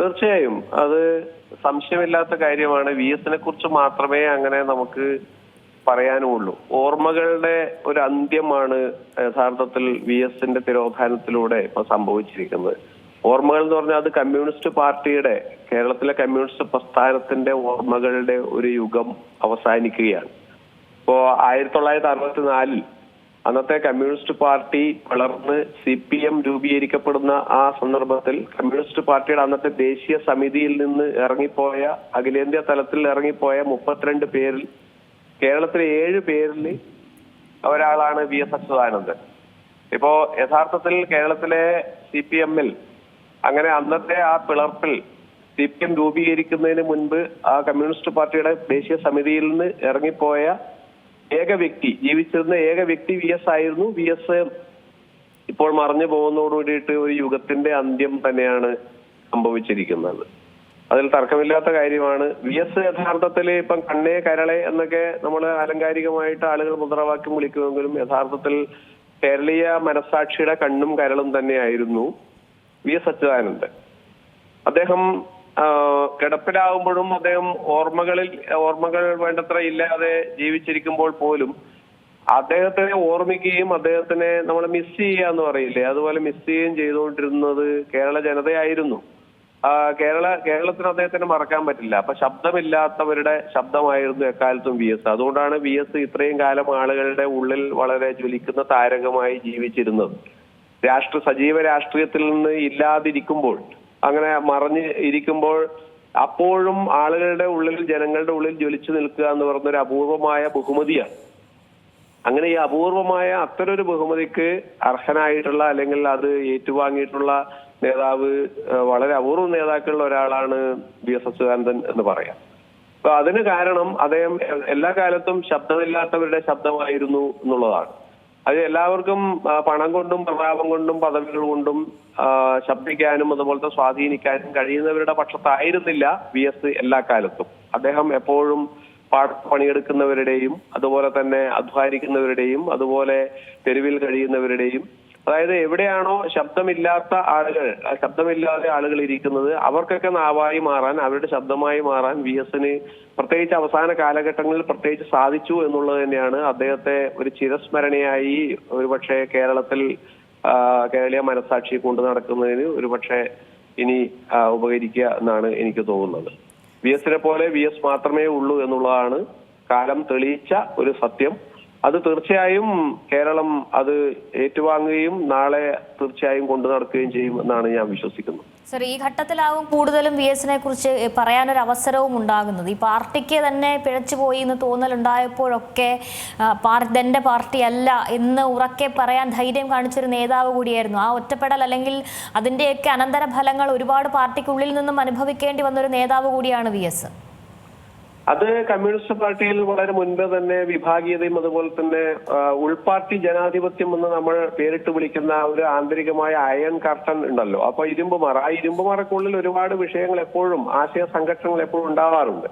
തീർച്ചയായും. അത് സംശയമില്ലാത്ത കാര്യമാണ്. വി എസിനെ കുറിച്ച് മാത്രമേ അങ്ങനെ നമുക്ക് പറയാനുള്ളൂ. ഓർമ്മകളുടെ ഒരു അന്ത്യമാണ് യഥാർത്ഥത്തിൽ വി എസിന്റെ തിരോധാനത്തിലൂടെ ഇപ്പൊ സംഭവിച്ചിരിക്കുന്നത്. ഓർമ്മകൾ എന്ന് പറഞ്ഞാൽ അത് കമ്മ്യൂണിസ്റ്റ് പാർട്ടിയുടെ കേരളത്തിലെ കമ്മ്യൂണിസ്റ്റ് പ്രസ്ഥാനത്തിന്റെ ഓർമ്മകളുടെ ഒരു യുഗം അവസാനിക്കുകയാണ്. ഇപ്പോ ആയിരത്തി തൊള്ളായിരത്തി അറുപത്തിനാലിൽ അന്നത്തെ കമ്മ്യൂണിസ്റ്റ് പാർട്ടി വളർന്ന് സി പി എം രൂപീകരിക്കപ്പെടുന്ന ആ സന്ദർഭത്തിൽ കമ്മ്യൂണിസ്റ്റ് പാർട്ടിയുടെ അന്നത്തെ ദേശീയ സമിതിയിൽ നിന്ന് ഇറങ്ങിപ്പോയ അഖിലേന്ത്യാ തലത്തിൽ ഇറങ്ങിപ്പോയ മുപ്പത്തിരണ്ട് പേരിൽ കേരളത്തിലെ ഏഴ് പേരിൽ ഒരാളാണ് വി എസ് അച്യുതാനന്ദൻ. ഇപ്പോ യഥാർത്ഥത്തിൽ കേരളത്തിലെ സി പി എമ്മിൽ അങ്ങനെ അന്നത്തെ ആ പിളർപ്പിൽ സി പി എം രൂപീകരിക്കുന്നതിന് മുൻപ് ആ കമ്മ്യൂണിസ്റ്റ് പാർട്ടിയുടെ ദേശീയ സമിതിയിൽ നിന്ന് ഇറങ്ങിപ്പോയ ഏക വ്യക്തി ജീവിച്ചിരുന്ന ഏക വ്യക്തി വി എസ് ആയിരുന്നു വി എസ് ഇപ്പോൾ മറഞ്ഞു പോകുന്നതോടുകൂടിയിട്ട് ഒരു യുഗത്തിന്റെ അന്ത്യം തന്നെയാണ് സംഭവിച്ചിരിക്കുന്നത്. അതിൽ തർക്കമില്ലാത്ത കാര്യമാണ്. വി എസ് യഥാർത്ഥത്തിൽ ഇപ്പം കണ്ണേ കരളെ എന്നൊക്കെ നമ്മൾ ആലങ്കാരികമായിട്ട് ആളുകൾ മുദ്രാവാക്യം വിളിക്കുമെങ്കിലും യഥാർത്ഥത്തിൽ കേരളീയ മനസാക്ഷിയുടെ കണ്ണും കരളും തന്നെയായിരുന്നു വി എസ് അച്യുതാനന്ദൻ. അദ്ദേഹം കിടപ്പിലാവുമ്പോഴും അദ്ദേഹം ഓർമ്മകളിൽ ഓർമ്മകൾ വേണ്ടത്ര ഇല്ലാതെ ജീവിച്ചിരിക്കുമ്പോൾ പോലും അദ്ദേഹത്തിനെ ഓർമ്മിക്കുകയും അദ്ദേഹത്തിനെ നമ്മൾ മിസ് ചെയ്യുക എന്ന് പറയില്ലേ? അതുപോലെ മിസ് ചെയ്യുകയും ചെയ്തുകൊണ്ടിരുന്നത് കേരള ജനതയായിരുന്നു. കേരള കേരളത്തിന് അദ്ദേഹത്തിന് മറക്കാൻ പറ്റില്ല. അപ്പൊ ശബ്ദമില്ലാത്തവരുടെ ശബ്ദമായിരുന്നു എക്കാലത്തും വി എസ്. അതുകൊണ്ടാണ് വി എസ് ഇത്രയും കാലം ആളുകളുടെ ഉള്ളിൽ വളരെ ജ്വലിക്കുന്ന താരകമായി ജീവിച്ചിരുന്നത്. രാഷ്ട്ര സജീവ രാഷ്ട്രീയത്തിൽ നിന്ന് ഇല്ലാതിരിക്കുമ്പോൾ അങ്ങനെ മറഞ്ഞ് ഇരിക്കുമ്പോൾ അപ്പോഴും ആളുകളുടെ ഉള്ളിൽ ജനങ്ങളുടെ ഉള്ളിൽ ജ്വലിച്ചു നിൽക്കുക എന്ന് പറഞ്ഞൊരു അപൂർവമായ ബഹുമതിയാണ്. അങ്ങനെ ഈ അപൂർവമായ അത്തരൊരു ബഹുമതിക്ക് അർഹനായിട്ടുള്ള അല്ലെങ്കിൽ അത് ഏറ്റുവാങ്ങിയിട്ടുള്ള നേതാവ് വളരെ അപൂർവ നേതാക്കളിൽ ഒരാളാണ് വി എസ് അച്യുതാനന്ദൻ എന്ന് പറയാം. അപ്പൊ അതിന് കാരണം അദ്ദേഹം എല്ലാ കാലത്തും ശബ്ദമില്ലാത്തവരുടെ ശബ്ദമായിരുന്നു എന്നുള്ളതാണ്. അത് എല്ലാവർക്കും പണം കൊണ്ടും പ്രതാപം കൊണ്ടും പദവികൾ കൊണ്ടും ശബ്ദിക്കാനും അതുപോലത്തെ സ്വാധീനിക്കാനും കഴിയുന്നവരുടെ പക്ഷത്തായിരുന്നില്ല വി എസ് എല്ലാ കാലത്തും. അദ്ദേഹം എപ്പോഴും പണിയെടുക്കുന്നവരുടെയും അതുപോലെ തന്നെ അധ്വാനിക്കുന്നവരുടെയും അതുപോലെ തെരുവിൽ കഴിയുന്നവരുടെയും അതായത് എവിടെയാണോ ശബ്ദമില്ലാത്ത ആളുകൾ ശബ്ദമില്ലാതെ ആളുകൾ ഇരിക്കുന്നത് അവർക്കൊക്കെ നാവായി മാറാൻ അവരുടെ ശബ്ദമായി മാറാൻ വി എസിന് പ്രത്യേകിച്ച് അവസാന കാലഘട്ടങ്ങളിൽ പ്രത്യേകിച്ച് സാധിച്ചു എന്നുള്ളത് തന്നെയാണ് അദ്ദേഹത്തെ ഒരു ചിരസ്മരണയായി ഒരുപക്ഷെ കേരളത്തിൽ കേരളീയ മനസാക്ഷി കൊണ്ടു നടക്കുന്നതിന് ഒരുപക്ഷെ ഇനി ഉപകരിക്കുക എന്നാണ് എനിക്ക് തോന്നുന്നത്. വി എസിനെ പോലെ വി എസ് മാത്രമേ ഉള്ളൂ എന്നുള്ളതാണ് കാലം തെളിയിച്ച ഒരു സത്യം. അത് തീർച്ചയായും കേരളം അത് ഏറ്റുവാങ്ങുകയും നാളെ തീർച്ചയായും കൊണ്ടു നടക്കുകയും ചെയ്യും എന്നാണ് ഞാൻ വിശ്വസിക്കുന്നത്. സർ ഈ ഘട്ടത്തിലാവും കൂടുതലും വി എസിനെ കുറിച്ച് പറയാനൊരു അവസരവും ഉണ്ടാകുന്നത്. ഈ പാർട്ടിക്ക് തന്നെ പിഴച്ചുപോയി എന്ന് തോന്നലുണ്ടായപ്പോഴൊക്കെ പാർ- പാർട്ടി അല്ല എന്ന് ഉറക്കെ പറയാൻ ധൈര്യം കാണിച്ചൊരു നേതാവ് കൂടിയായിരുന്നു. ആ ഒറ്റപ്പെടൽ അല്ലെങ്കിൽ അതിന്റെയൊക്കെ അനന്തര ഫലങ്ങൾ ഒരുപാട് പാർട്ടിക്കുള്ളിൽ നിന്നും അനുഭവിക്കേണ്ടി വന്നൊരു നേതാവ് കൂടിയാണ് വി എസ്. അത് കമ്മ്യൂണിസ്റ്റ് പാർട്ടിയിൽ വളരെ മുൻപ് തന്നെ വിഭാഗീയതയും അതുപോലെ തന്നെ ഉൾപാർട്ടി ജനാധിപത്യം എന്ന് നമ്മൾ പേരിട്ട് വിളിക്കുന്ന ഒരു ആന്തരികമായ അയൺ കർട്ടൻ ഉണ്ടല്ലോ. അപ്പൊ ഇരുമ്പുമാർ ആ ഇരുമ്പുമാർക്കുള്ളിൽ ഒരുപാട് വിഷയങ്ങൾ എപ്പോഴും ആശയ സംഘർഷങ്ങൾ എപ്പോഴും ഉണ്ടാവാറുണ്ട്.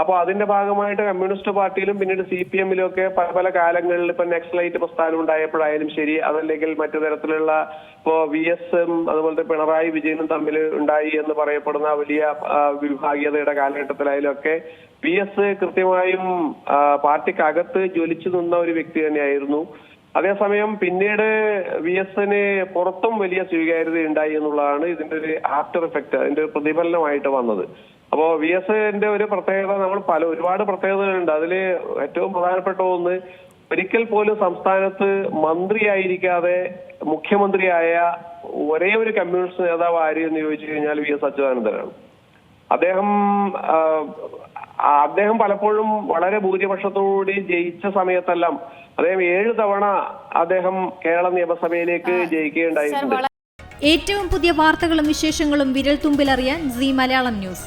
അപ്പൊ അതിന്റെ ഭാഗമായിട്ട് കമ്മ്യൂണിസ്റ്റ് പാർട്ടിയിലും പിന്നീട് സി പി എമ്മിലും ഒക്കെ പല പല കാലങ്ങളിൽ ഇപ്പൊ നെക്സലൈറ്റ് പ്രസ്ഥാനം ഉണ്ടായപ്പോഴായാലും ശരി അതല്ലെങ്കിൽ മറ്റു തരത്തിലുള്ള ഇപ്പോ വി എസ് എം അതുപോലത്തെ പിണറായി വിജയനും തമ്മിൽ ഉണ്ടായി എന്ന് പറയപ്പെടുന്ന വലിയ വിഭാഗീയതയുടെ കാലഘട്ടത്തിലായാലും ഒക്കെ പി എസ് കൃത്യമായും പാർട്ടിക്കകത്ത് ജ്വലിച്ചു നിന്ന ഒരു വ്യക്തി തന്നെയായിരുന്നു. അതേസമയം പിന്നീട് വി എസിന് പുറത്തും വലിയ സ്വീകാര്യത ഉണ്ടായി എന്നുള്ളതാണ് ഇതിന്റെ ഒരു ആഫ്റ്റർ എഫക്ട് അതിന്റെ ഒരു പ്രതിഫലനമായിട്ട് വന്നത്. അപ്പോ വി എസിന്റെ ഒരു പ്രത്യേകത നമ്മൾ പല ഒരുപാട് പ്രത്യേകതകളുണ്ട്. അതിൽ ഏറ്റവും പ്രധാനപ്പെട്ട ഒന്ന് ഒരിക്കൽ പോലും സംസ്ഥാനത്ത് മന്ത്രിയായിരിക്കാതെ മുഖ്യമന്ത്രിയായ ഒരേ ഒരു കമ്മ്യൂണിസ്റ്റ് നേതാവ് ആര് എന്ന് ചോദിച്ചു കഴിഞ്ഞാൽ വി എസ് അച്യുതാനന്ദനാണ്. അദ്ദേഹം അദ്ദേഹം പലപ്പോഴും വളരെ ഭൂരിപക്ഷത്തോടുകൂടി ജയിച്ച സമയത്തെല്ലാം അദ്ദേഹം ഏഴ് തവണ അദ്ദേഹം കേരള നിയമസഭയിലേക്ക് ജയിക്കുകയുണ്ടായിട്ടുണ്ട്. ഏറ്റവും പുതിയ വാർത്തകളും വിശേഷങ്ങളും വിരൽ തുമ്പിലറിയാൻ സി മലയാളം ന്യൂസ്.